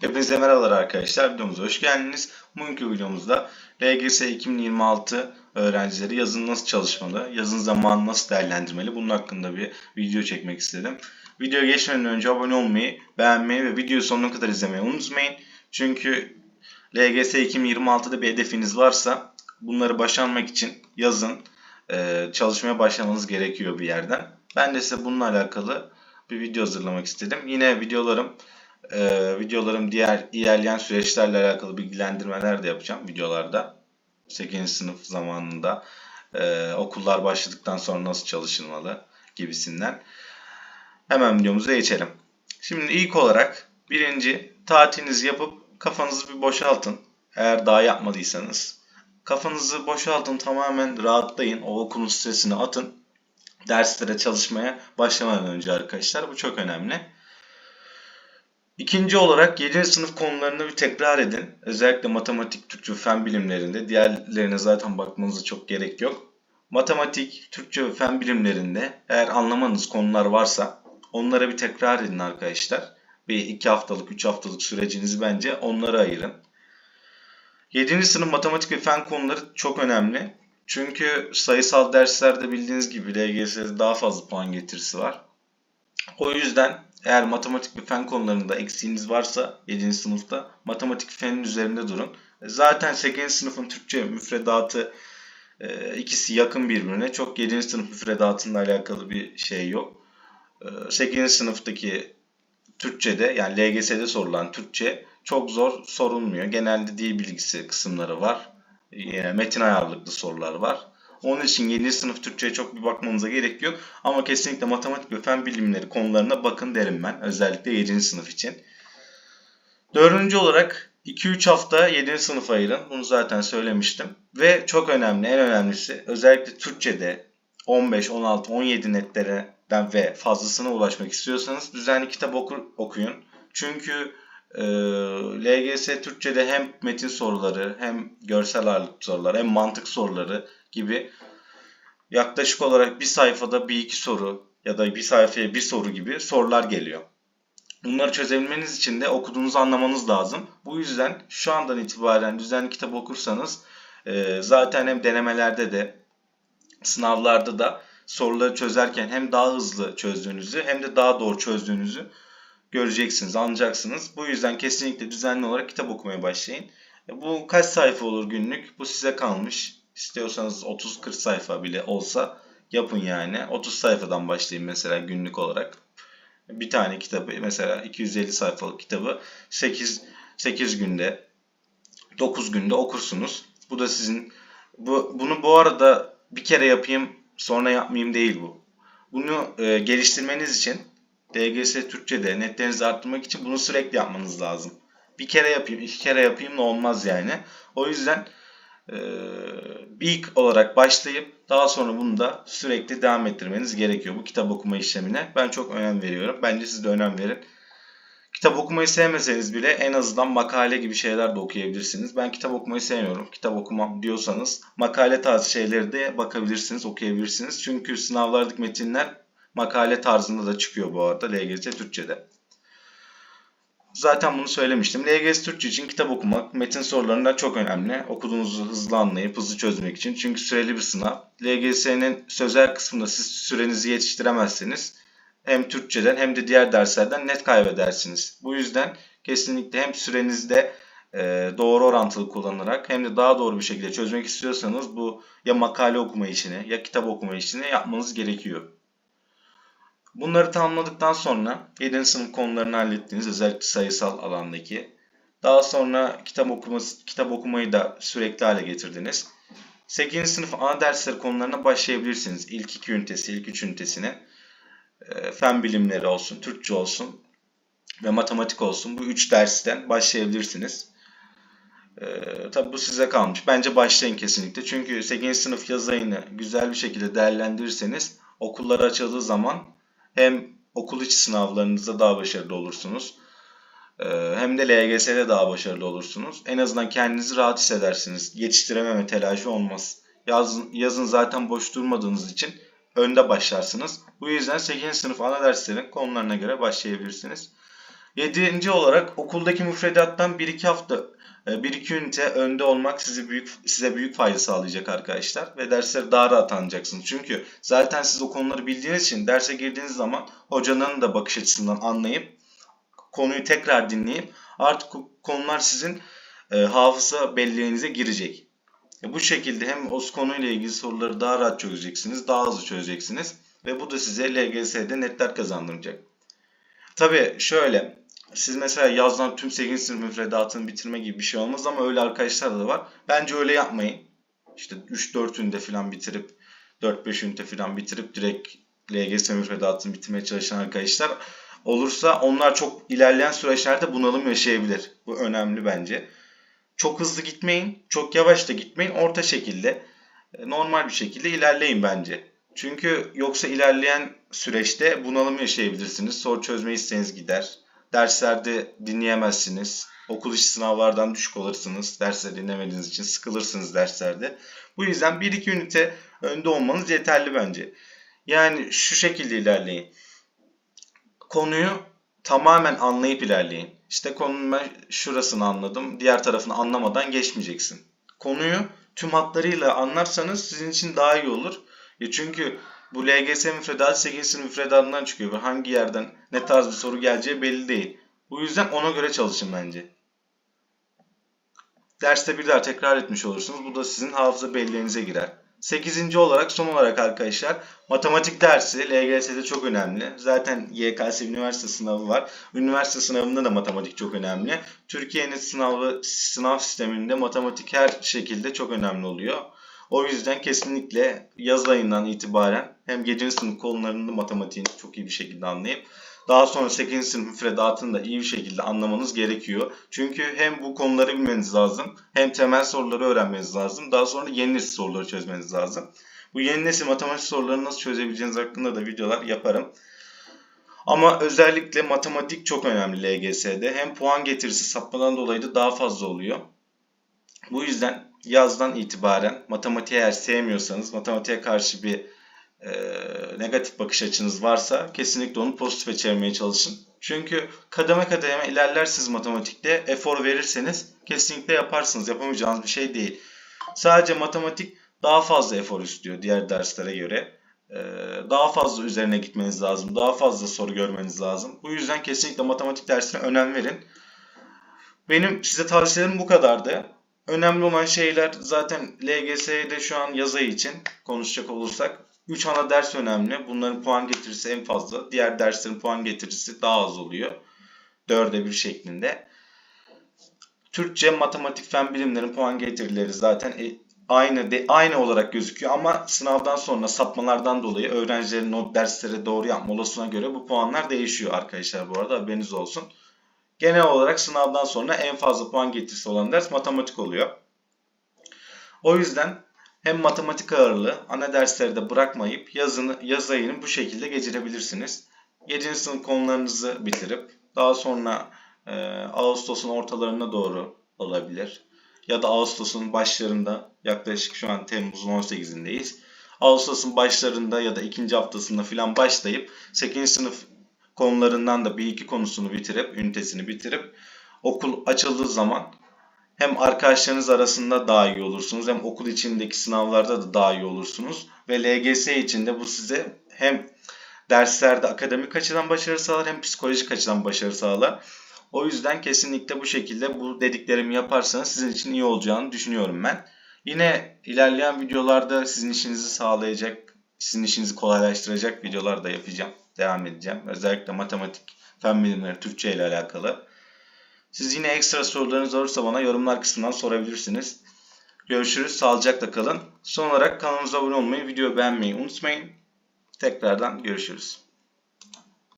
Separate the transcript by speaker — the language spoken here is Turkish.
Speaker 1: Hepinize merhabalar arkadaşlar. Videomuza hoş geldiniz. Bugünkü videomuzda LGS 2026 öğrencileri yazın nasıl çalışmalı, yazın zamanı nasıl değerlendirmeli bunun hakkında bir video çekmek istedim. Videoya geçmeden önce abone olmayı, beğenmeyi ve videoyu sonuna kadar izlemeyi unutmayın. Çünkü LGS 2026'da bir hedefiniz varsa bunları başarmak için yazın e, çalışmaya başlamanız gerekiyor bir yerden. Ben de size bununla alakalı bir video hazırlamak istedim. Yine videolarım e, videolarım diğer ilerleyen süreçlerle alakalı bilgilendirmeler de yapacağım videolarda. 8. sınıf zamanında e, okullar başladıktan sonra nasıl çalışılmalı gibisinden. Hemen videomuza geçelim. Şimdi ilk olarak birinci tatilinizi yapıp kafanızı bir boşaltın. Eğer daha yapmadıysanız. Kafanızı boşaltın tamamen rahatlayın. O okulun stresini atın. Derslere çalışmaya başlamadan önce arkadaşlar. Bu çok önemli. İkinci olarak 7. sınıf konularını bir tekrar edin. Özellikle matematik, Türkçe ve fen bilimlerinde. Diğerlerine zaten bakmanıza çok gerek yok. Matematik, Türkçe ve fen bilimlerinde eğer anlamanız konular varsa onlara bir tekrar edin arkadaşlar. Bir iki haftalık, üç haftalık sürecinizi bence onlara ayırın. 7. sınıf matematik ve fen konuları çok önemli. Çünkü sayısal derslerde bildiğiniz gibi LGS'de daha fazla puan getirisi var. O yüzden eğer matematik ve fen konularında eksiğiniz varsa 7. sınıfta matematik fenin üzerinde durun. Zaten 8. sınıfın Türkçe müfredatı e, ikisi yakın birbirine. Çok 7. sınıf müfredatıyla alakalı bir şey yok. 8. E, sınıftaki Türkçe'de yani LGS'de sorulan Türkçe çok zor sorulmuyor. Genelde dil bilgisi kısımları var. Yani metin ayarlıklı sorular var. Onun için 7. sınıf Türkçe'ye çok bir bakmanıza gerek yok. Ama kesinlikle matematik ve fen bilimleri konularına bakın derim ben. Özellikle 7. sınıf için. Dördüncü olarak 2-3 hafta 7. sınıf ayırın. Bunu zaten söylemiştim. Ve çok önemli, en önemlisi özellikle Türkçe'de 15, 16, 17 netlerden ve fazlasına ulaşmak istiyorsanız düzenli kitap okur, okuyun. Çünkü e, LGS Türkçe'de hem metin soruları hem görsel ağırlıklı sorular hem mantık soruları gibi yaklaşık olarak bir sayfada bir iki soru ya da bir sayfaya bir soru gibi sorular geliyor. Bunları çözebilmeniz için de okuduğunuzu anlamanız lazım. Bu yüzden şu andan itibaren düzenli kitap okursanız e, zaten hem denemelerde de sınavlarda da soruları çözerken hem daha hızlı çözdüğünüzü hem de daha doğru çözdüğünüzü göreceksiniz, anlayacaksınız. Bu yüzden kesinlikle düzenli olarak kitap okumaya başlayın. E, bu kaç sayfa olur günlük? Bu size kalmış. İstiyorsanız 30-40 sayfa bile olsa yapın yani. 30 sayfadan başlayın mesela günlük olarak. Bir tane kitabı mesela 250 sayfalık kitabı 8 8 günde 9 günde okursunuz. Bu da sizin bu bunu bu arada bir kere yapayım sonra yapmayayım değil bu. Bunu e, geliştirmeniz için DGS Türkçe'de netlerinizi arttırmak için bunu sürekli yapmanız lazım. Bir kere yapayım, iki kere yapayım da olmaz yani. O yüzden e, ilk olarak başlayıp daha sonra bunu da sürekli devam ettirmeniz gerekiyor bu kitap okuma işlemine. Ben çok önem veriyorum. Bence siz de önem verin. Kitap okumayı sevmeseniz bile en azından makale gibi şeyler de okuyabilirsiniz. Ben kitap okumayı sevmiyorum. Kitap okumam diyorsanız makale tarzı şeyleri de bakabilirsiniz, okuyabilirsiniz. Çünkü sınavlardaki metinler makale tarzında da çıkıyor bu arada LGS Türkçe'de. Zaten bunu söylemiştim. LGS Türkçe için kitap okumak metin sorularında çok önemli. Okuduğunuzu hızlı anlayıp hızlı çözmek için. Çünkü süreli bir sınav. LGS'nin sözel kısmında siz sürenizi yetiştiremezseniz hem Türkçeden hem de diğer derslerden net kaybedersiniz. Bu yüzden kesinlikle hem sürenizde e, doğru orantılı kullanarak hem de daha doğru bir şekilde çözmek istiyorsanız bu ya makale okuma işini ya kitap okuma işini yapmanız gerekiyor. Bunları tamamladıktan sonra 7. sınıf konularını hallettiniz. Özellikle sayısal alandaki. Daha sonra kitap, okuması, kitap okumayı da sürekli hale getirdiniz. 8. sınıf ana dersleri konularına başlayabilirsiniz. İlk iki ünitesi, ilk üç ünitesine. E, fen bilimleri olsun, Türkçe olsun ve matematik olsun. Bu üç dersten başlayabilirsiniz. Ee, tabii bu size kalmış. Bence başlayın kesinlikle. Çünkü 8. sınıf yaz ayını güzel bir şekilde değerlendirirseniz okullar açıldığı zaman hem okul içi sınavlarınızda daha başarılı olursunuz. Ee, hem de LGS'de daha başarılı olursunuz. En azından kendinizi rahat hissedersiniz. Yetiştirememe telaşı olmaz. Yazın, yazın zaten boş durmadığınız için önde başlarsınız. Bu yüzden 8. sınıf ana derslerin konularına göre başlayabilirsiniz. Yedinci olarak okuldaki müfredattan 1-2 hafta 1-2 ünite önde olmak size büyük size büyük fayda sağlayacak arkadaşlar ve derslere daha rahat anlayacaksınız. Çünkü zaten siz o konuları bildiğiniz için derse girdiğiniz zaman hocanın da bakış açısından anlayıp konuyu tekrar dinleyip artık konular sizin e, hafıza belleğinize girecek. E, bu şekilde hem o konuyla ilgili soruları daha rahat çözeceksiniz, daha hızlı çözeceksiniz ve bu da size LGS'de netler kazandıracak. Tabii şöyle, siz mesela yazdan tüm 8. sınıf müfredatını bitirme gibi bir şey olmaz ama öyle arkadaşlar da var. Bence öyle yapmayın. İşte 3-4 ünite falan bitirip 4-5 ünite falan bitirip direkt LGS müfredatını bitirmeye çalışan arkadaşlar olursa onlar çok ilerleyen süreçlerde bunalım yaşayabilir. Bu önemli bence. Çok hızlı gitmeyin, çok yavaş da gitmeyin. Orta şekilde, e, normal bir şekilde ilerleyin bence. Çünkü yoksa ilerleyen süreçte bunalım yaşayabilirsiniz. Soru çözme isteğiniz gider. Derslerde dinleyemezsiniz. Okul içi sınavlardan düşük olursunuz. Dersleri dinlemediğiniz için sıkılırsınız derslerde. Bu yüzden 1-2 ünite önde olmanız yeterli bence. Yani şu şekilde ilerleyin. Konuyu tamamen anlayıp ilerleyin. İşte konunun ben şurasını anladım, diğer tarafını anlamadan geçmeyeceksin. Konuyu tüm hatlarıyla anlarsanız sizin için daha iyi olur. Ya çünkü bu LGS müfredatı 8. sınıf müfredatından çıkıyor ve hangi yerden ne tarz bir soru geleceği belli değil. Bu yüzden ona göre çalışın bence. Derste bir daha tekrar etmiş olursunuz. Bu da sizin hafıza belleğinize girer. 8. olarak son olarak arkadaşlar matematik dersi LGS'de çok önemli. Zaten YKS üniversite sınavı var. Üniversite sınavında da matematik çok önemli. Türkiye'nin sınavı sınav sisteminde matematik her şekilde çok önemli oluyor. O yüzden kesinlikle yaz ayından itibaren hem 7. sınıf konularında matematiğini çok iyi bir şekilde anlayıp daha sonra 8. sınıf müfredatını da iyi bir şekilde anlamanız gerekiyor. Çünkü hem bu konuları bilmeniz lazım hem temel soruları öğrenmeniz lazım. Daha sonra yeni nesil soruları çözmeniz lazım. Bu yeni nesil matematik sorularını nasıl çözebileceğiniz hakkında da videolar yaparım. Ama özellikle matematik çok önemli LGS'de. Hem puan getirisi sapmadan dolayı da daha fazla oluyor. Bu yüzden yazdan itibaren matematiği eğer sevmiyorsanız, matematiğe karşı bir e, negatif bakış açınız varsa kesinlikle onu pozitife çevirmeye çalışın. Çünkü kademe kademe ilerlersiniz matematikte. Efor verirseniz kesinlikle yaparsınız. Yapamayacağınız bir şey değil. Sadece matematik daha fazla efor istiyor diğer derslere göre. Ee, daha fazla üzerine gitmeniz lazım. Daha fazla soru görmeniz lazım. Bu yüzden kesinlikle matematik dersine önem verin. Benim size tavsiyelerim bu kadardı. Önemli olan şeyler zaten LGS'de şu an yaz ayı için konuşacak olursak 3 ana ders önemli. Bunların puan getirisi en fazla. Diğer derslerin puan getirisi daha az oluyor. Dörde bir şeklinde. Türkçe, matematik, fen bilimlerin puan getirileri zaten e, aynı de, aynı olarak gözüküyor ama sınavdan sonra sapmalardan dolayı öğrencilerin o derslere doğru yapma olasılığına göre bu puanlar değişiyor arkadaşlar bu arada haberiniz olsun. Genel olarak sınavdan sonra en fazla puan getirisi olan ders matematik oluyor. O yüzden hem matematik ağırlığı ana dersleri de bırakmayıp yazını, yaz ayını bu şekilde geçirebilirsiniz. 7. sınıf konularınızı bitirip daha sonra e, Ağustos'un ortalarına doğru olabilir. Ya da Ağustos'un başlarında yaklaşık şu an Temmuz'un 18'indeyiz. Ağustos'un başlarında ya da ikinci haftasında falan başlayıp 8. sınıf konularından da bir iki konusunu bitirip, ünitesini bitirip okul açıldığı zaman hem arkadaşlarınız arasında daha iyi olursunuz hem okul içindeki sınavlarda da daha iyi olursunuz. Ve LGS içinde bu size hem derslerde akademik açıdan başarı sağlar hem psikolojik açıdan başarı sağlar. O yüzden kesinlikle bu şekilde bu dediklerimi yaparsanız sizin için iyi olacağını düşünüyorum ben. Yine ilerleyen videolarda sizin işinizi sağlayacak, sizin işinizi kolaylaştıracak videolar da yapacağım. Devam edeceğim. Özellikle matematik, fen bilimleri, Türkçe ile alakalı. Siz yine ekstra sorularınız olursa bana yorumlar kısmından sorabilirsiniz. Görüşürüz. Sağlıcakla kalın. Son olarak kanalımıza abone olmayı, videoyu beğenmeyi unutmayın. Tekrardan görüşürüz.